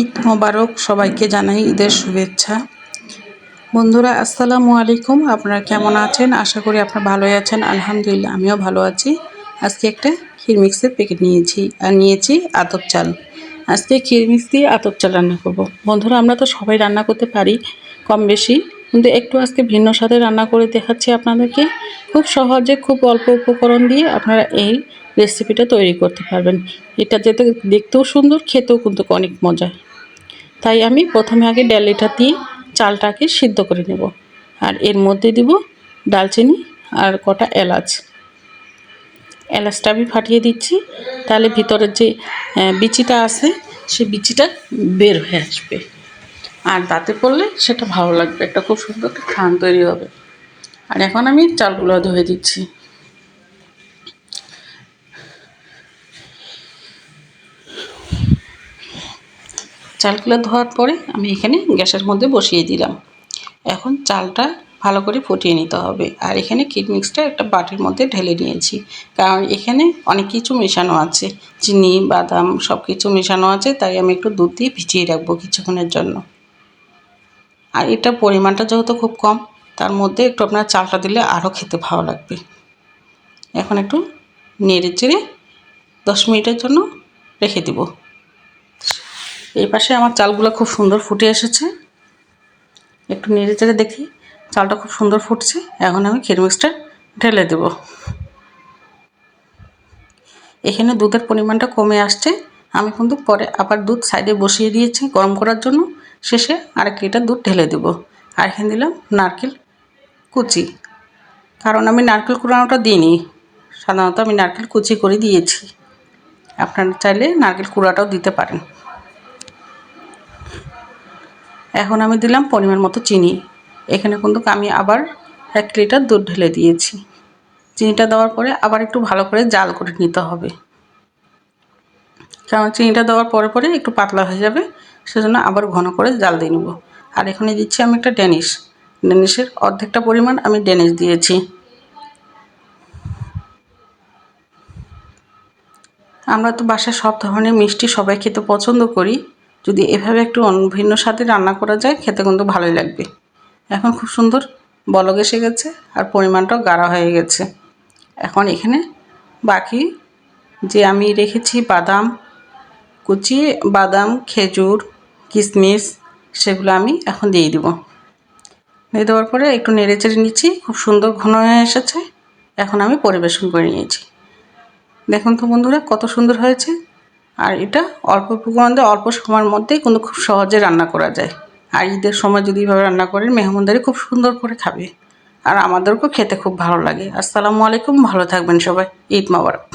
ঈদ মোবারক সবাইকে জানাই ঈদের শুভেচ্ছা। বন্ধুরা, আসসালামু আলাইকুম। আপনারা কেমন আছেন? আশা করি আপনারা ভালোই আছেন। আলহামদুলিল্লাহ, আমিও ভালো আছি। আজকে একটা মিক্সের প্যাকেট নিয়েছি আর নিয়েছি আতপ চাল। আজকে মিক্স দিয়ে আতপ চাল রান্না করব। বন্ধুরা, আমরা তো সবাই রান্না করতে পারি, কম বেশি। কিন্তু একটু আজকে ভিন্ন স্বাদে রান্না করে দেখাচ্ছি আপনাদেরকে। খুব সহজে খুব অল্প উপকরণ দিয়ে আপনারা এই রেসিপিটা তৈরি করতে পারবেন। এটা যেতে দেখতেও সুন্দর, খেতেও কিন্তু অনেক মজা। তাই আমি প্রথমে আগে ডালিটা দিয়ে চালটাকে সিদ্ধ করে নেব। আর এর মধ্যে দিব ডালচিনি আর কটা এলাচ। এলাচটা আমি ফাটিয়ে দিচ্ছি। তাহলে ভিতরের যে বিচিটা আছে, সে বিচিটা বের হয়ে আসবে। আর তাতে পড়লে সেটা ভালো লাগবে, একটা খুব সুন্দর একটা খান তৈরি হবে। আর এখন আমি চালগুলো ধুয়ে দিচ্ছি। চালগুলো ধোয়ার পরে আমি এখানে গ্যাসের মধ্যে বসিয়ে দিলাম। এখন চালটা ভালো করে ফুটিয়ে নিতে হবে। আর এখানে কিট মিক্সটা একটা বাটির মধ্যে ঢেলে নিয়েছি। কারণ এখানে অনেক কিছু মেশানো আছে। চিনি, বাদাম সব কিছু মেশানো আছে, তাই আমি একটু দুধ দিয়ে ভিজিয়ে রাখব কিছুক্ষণের জন্য। আর এটা পরিমাণটা যেহেতু খুব কম, তার মধ্যে একটু আপনার চালটা দিলে আরও খেতে ভালো লাগবে। এখন একটু নেড়ে চেড়ে দশ মিনিটের জন্য রেখে দেবো। এই পাশে আমার চালগুলো খুব সুন্দর ফুটে এসেছে। একটু নেড়ে চেড়ে দেখি, চালটা খুব সুন্দর ফুটছে। এখন আমি ক্ষীর মিক্সটা ঢেলে দেব। এখানে দুধের পরিমাণটা কমে আসছে। আমি কিন্তু পরে আবার দুধ সাইডে বসিয়ে দিয়েছি গরম করার জন্য। শেষে আরেক লিটার দুধ ঢেলে দেব। আর এখানে দিলাম নারকেল কুচি। কারণ আমি নারকেল কুড়ানোটা দিইনি। সাধারণত আমি নারকেল কুচি করে দিয়েছি। আপনারা চাইলে নারকেল কুড়াটাও দিতে পারেন। এখন আমি দিলাম পরিমাণ মতো চিনি। এখানে কিন্তু আমি আবার এক লিটার দুধ ঢেলে দিয়েছি। চিনিটা দেওয়ার পরে আবার একটু ভালো করে জাল করে নিতে হবে। কারণ চিনিটা দেওয়ার পরে পরে একটু পাতলা হয়ে যাবে। সেজন্য আবার ঘন করে জাল দিয়ে নেব। আর এখানে দিচ্ছি আমি একটা ডেনিশ। ডেনিশের অর্ধেকটা পরিমাণ আমি ডেনিশ দিয়েছি। আমরা তো বাসায় সব ধরনের মিষ্টি সবাই খেতে পছন্দ করি। যদি এভাবে একটু ভিন্ন স্বাদে রান্না করা যায়, খেতে কিন্তু ভালোই লাগবে। এখন খুব সুন্দর বলক এসে গেছে আর পরিমাণটাও গাঢ়া হয়ে গেছে। এখন এখানে বাকি যে আমি রেখেছি বাদাম কুচি, বাদাম, খেজুর কিশমিশ সেগুলো আমি এখন দিয়ে দিব। দিয়ে দেওয়ার পরে একটু নেড়ে চেড়ে নিচ্ছি, খুব সুন্দর ঘন হয়ে এসেছে। এখন আমি পরিবেশন করে নিয়েছি। দেখুন তো বন্ধুরা, কত সুন্দর হয়েছে। আর এটা অল্প উপকরণ অল্প সময়ের মধ্যেই কিন্তু খুব সহজে রান্না করা যায়। আর ঈদের সময় যদি এভাবে রান্না করেন, মেহমানদারি খুব সুন্দর করে খাবে। আর আমাদেরকেও খেতে খুব ভালো লাগে। আসসালামু আলাইকুম, ভালো থাকবেন সবাই। ঈদ মাবারক।